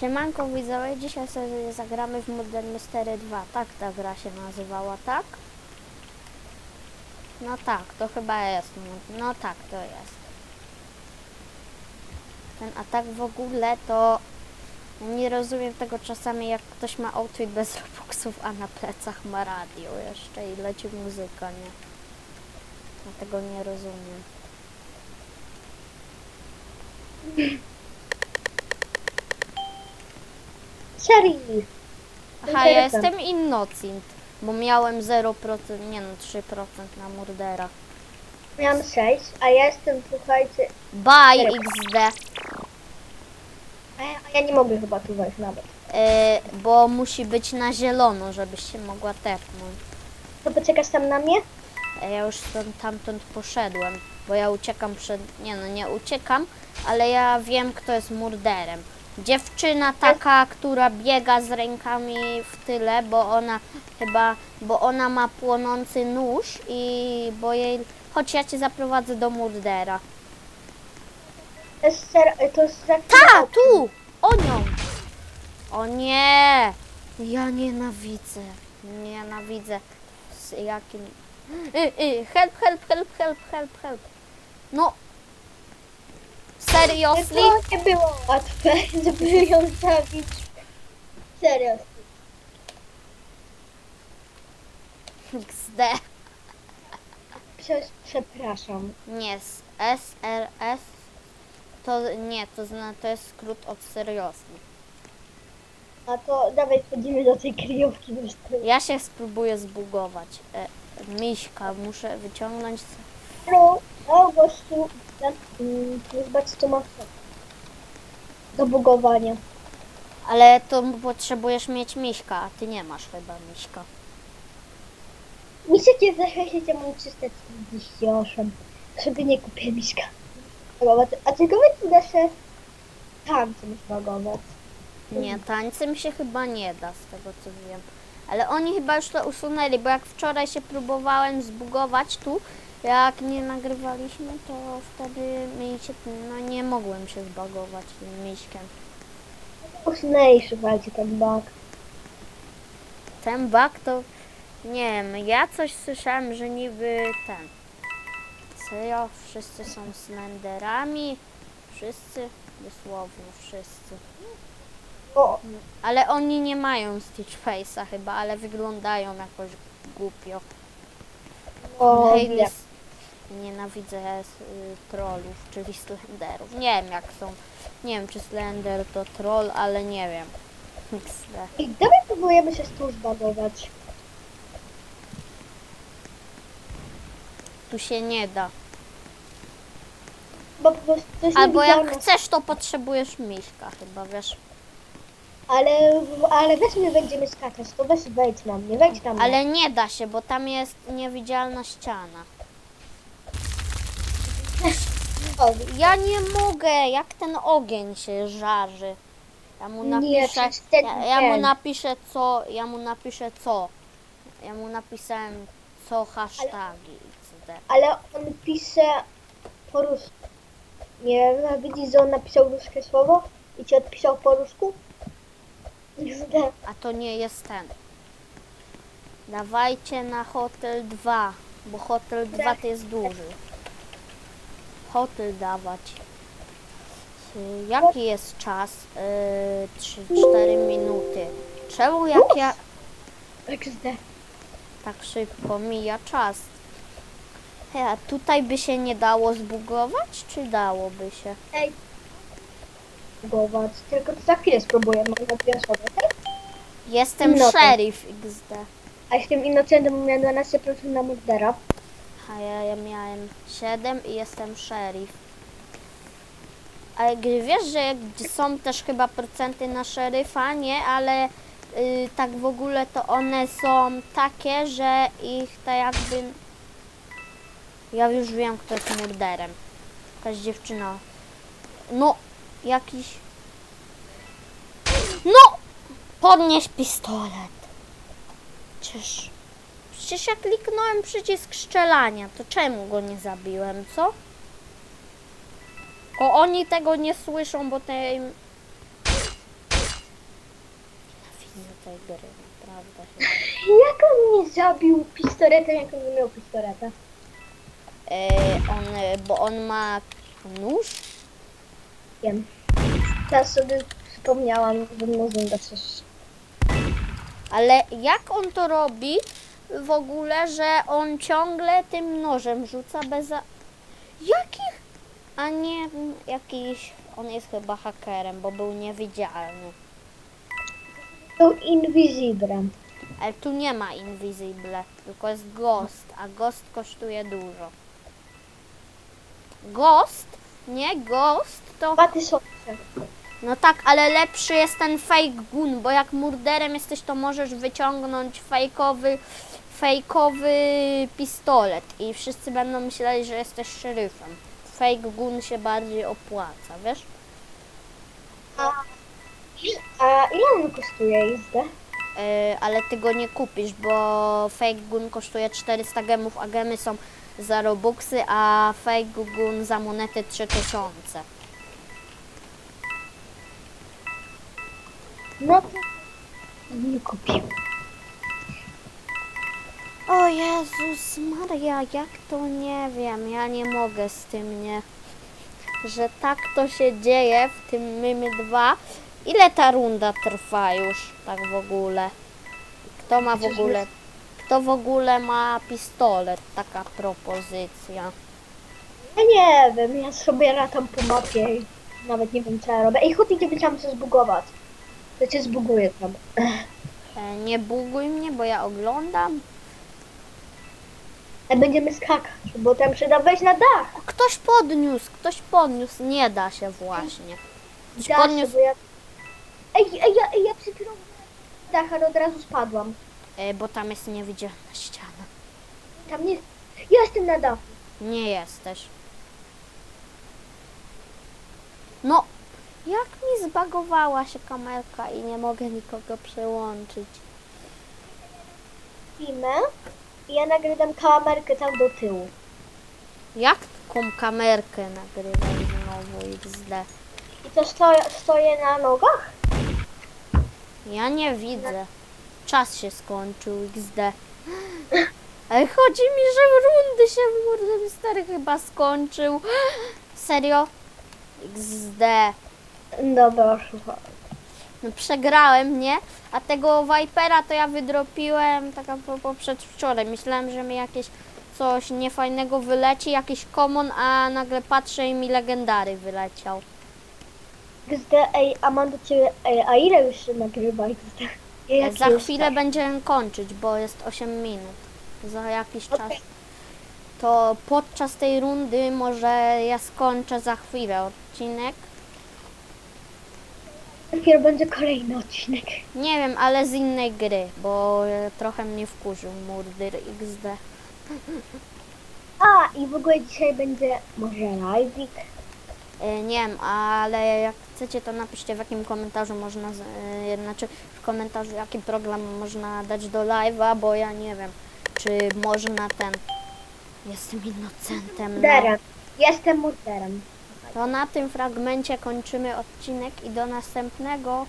Siemanko widzowie, dzisiaj sobie zagramy w Modern Mystery 2. Tak ta gra się nazywała, tak? No tak, to chyba jest. no- tak, to jest. Ten atak w ogóle to... Nie rozumiem tego czasami, jak ktoś ma outfit bez robuxów, a na plecach ma radio jeszcze i leci muzyka, nie? Ja tego nie rozumiem. Serii. Aha, ja jestem Innocent, bo miałem 0%, nie no 3% na Murdera. Miałam 6, a ja jestem, słuchajcie, Bye. XD, a ja, a ja nie mogę chyba tu wejść nawet. e, bo musi być na zielono, żebyś się mogła tepnąć. To poczekasz tam na mnie? A ja już stąd, tamtąd poszedłem, bo ja uciekam przed, nie no nie uciekam, ale ja wiem kto jest murderem. Dziewczyna taka, która biega z rękami w tyle, bo ona chyba, bo ona ma płonący nóż i bo jej, chodź ja cię zaprowadzę do murdera. To jest ser, to jest ser, Ta, tu! O nią! O nie! Ja nienawidzę. Nienawidzę. Z jakim... Y, y, help, help, help, help, help, help. No. Seriously? To nie było łatwe, żeby ją zabić. Serio. XD. Przepraszam. Nie, s- SRS to nie, to, zna, to jest skrót od seriously. A to dawaj wchodzimy do tej kryjówki. bo już to- Ja się spróbuję zbugować. E, miśka, muszę wyciągnąć. s- Gościu. Tam, mm, Zobacz, co ma do bugowania. Ale to potrzebujesz mieć miśka, a ty nie masz chyba miśka. Misiek jest za 60, mam 348. Sobie nie kupię miśka. A czy da się tam czymś bagować. Nie, tańcem się chyba nie da, z tego co wiem. Ale oni chyba już to usunęli, bo jak wczoraj się próbowałem zbugować tu, jak nie nagrywaliśmy, to wtedy mi się, no nie mogłem się zbagować tym miśkiem. Usunęli, słuchajcie, ten bug. Ten bug to, nie wiem, ja coś słyszałem, że niby ten. Serio, wszyscy są slenderami, wszyscy, dosłownie wszyscy. O, Ale oni nie mają Stitch Face'a chyba, ale wyglądają jakoś głupio. o, Kolejny wiem. s- Nienawidzę y, trollów, czyli Slenderów. Nie wiem jak są. Nie wiem czy Slender to troll, ale nie wiem. XD. I dawaj próbujemy się z tą zbagować. Tu się nie da. Bo po prostu jest Albo jak niewidzialne. chcesz, to potrzebujesz miśka chyba, wiesz. Ale, ale weź my będziemy skakać, to weź wejdź na mnie, wejdź na mnie. Ale nie da się, bo tam jest niewidzialna ściana. O, Ja nie mogę, jak ten ogień się żarzy. Ja mu Nie, napiszę, przecież ten- ja, ja mu ten. napiszę co, ja mu napiszę co. Ja mu napisałem co hashtagi etc. ale on pisze po rusku. Nie widzisz, że on napisał ruskie słowo i ci odpisał po rusku? A to nie jest ten. Dawajcie na hotel 2, bo hotel 2 to jest duży. Hotel dawać. Y, Jaki jest czas? Yy, 3-4 minuty. Czemu jak ja XD. tak szybko mija czas? Hej, a tutaj by się nie dało zbugować, czy dałoby się? Ej. Bugować. Tylko to za chwilę spróbuję, mam na dwie osoby? Jestem No to- szeryf XD. A jestem innocentem, miałem 12% na Murdera. A ja, ja miałem 7 i jestem szeryf. Ale wiesz, że są też chyba procenty na szeryfa, nie? Ale y, tak w ogóle to one są takie, że ich tak jakby... Ja już wiem, kto jest murderem. Jakaś dziewczyna. No, jakiś... No! Podnieś pistolet. Czyż... Przecież ja kliknąłem przycisk strzelania, to czemu go nie zabiłem, co? O, oni tego nie słyszą, bo te tej gry, naprawdę. Jak on mnie zabił pistoletem, jak on nie miał pistoleta? E, on, bo on ma nóż? Wiem. Teraz sobie przypomniałam, że może da coś. Ale jak on to robi w ogóle, że on ciągle tym nożem rzuca bez... Za... Jakich? A nie jakiś... On jest chyba hakerem, bo był niewidzialny. To Invisible. Ale tu nie ma Invisible, tylko jest Ghost, a Ghost kosztuje dużo. Ghost? Nie, Ghost to... 2000. No tak, ale lepszy jest ten fake gun, bo jak murderem jesteś, to możesz wyciągnąć fejkowy, fejkowy pistolet i wszyscy będą myśleli, że jesteś szeryfem. Fake gun się bardziej opłaca, wiesz? A, a ile on kosztuje jeźdę? Yy, ale ty go nie kupisz, bo fake gun kosztuje 400 gemów, a gemy są za robuxy, a fake gun za monety 3000. No to nie kupił. O Jezus Maria, jak to nie wiem, ja nie mogę z tym, nie. Że tak to się dzieje w tym Mymy 2. Ile ta runda trwa już, tak w ogóle? Kto ma w ogóle, kto w ogóle ma pistolet? Taka propozycja. Ja nie wiem, ja sobie latam po mapie i nawet nie wiem co ja robię. Ej, chodź, nie chciałam się zbugować. To cię zbuguję tam. E, Nie buguj mnie, bo ja oglądam. A będziemy skakać, bo tam trzeba wejść na dach. Ktoś podniósł, ktoś podniósł, nie da się właśnie. Ktoś Da się, podniósł, bo ja... Ej, ej, ja, ej, ja przed chwilą na dach, ale od razu spadłam. e, bo tam jest niewidzialna ściana. Tam nie... Ja jestem na dachu. Nie jesteś. No, jak mi zbagowała się kamerka i nie mogę nikogo przełączyć. Filmę i ja nagrywam kamerkę tam do tyłu. Jak taką kamerkę nagrywam znowu XD? I to stoję, stoję na nogach? Ja nie widzę. Czas się skończył XD. Ale chodzi mi, że rundy się w Murder Mystery chyba skończył. Serio? XD. Dobra, słuchaj. Przegrałem, nie? A tego Vipera to ja wydropiłem taka po, po przedwczoraj. Myślałem, że mi jakieś coś niefajnego wyleci, jakiś common, a nagle patrzę i mi legendary wyleciał. XD, ej, a mam do ciebie, ej, a ile już się nagrywa XD? Jaki Za już chwilę czas? będziemy kończyć, bo jest 8 minut. Za jakiś czas. To podczas tej rundy może ja skończę za chwilę odcinek. Dopiero będzie kolejny odcinek. Nie wiem, ale z innej gry, bo trochę mnie wkurzył Murder XD. A, i w ogóle dzisiaj będzie może live'ik. E, Nie wiem, ale jak chcecie, to napiszcie w jakim komentarzu można, z- e, znaczy w komentarzu jaki program można dać do live'a, bo ja nie wiem, czy można ten. Jestem innocentem. No. Derem. Jestem murderem. To na tym fragmencie kończymy odcinek i do następnego.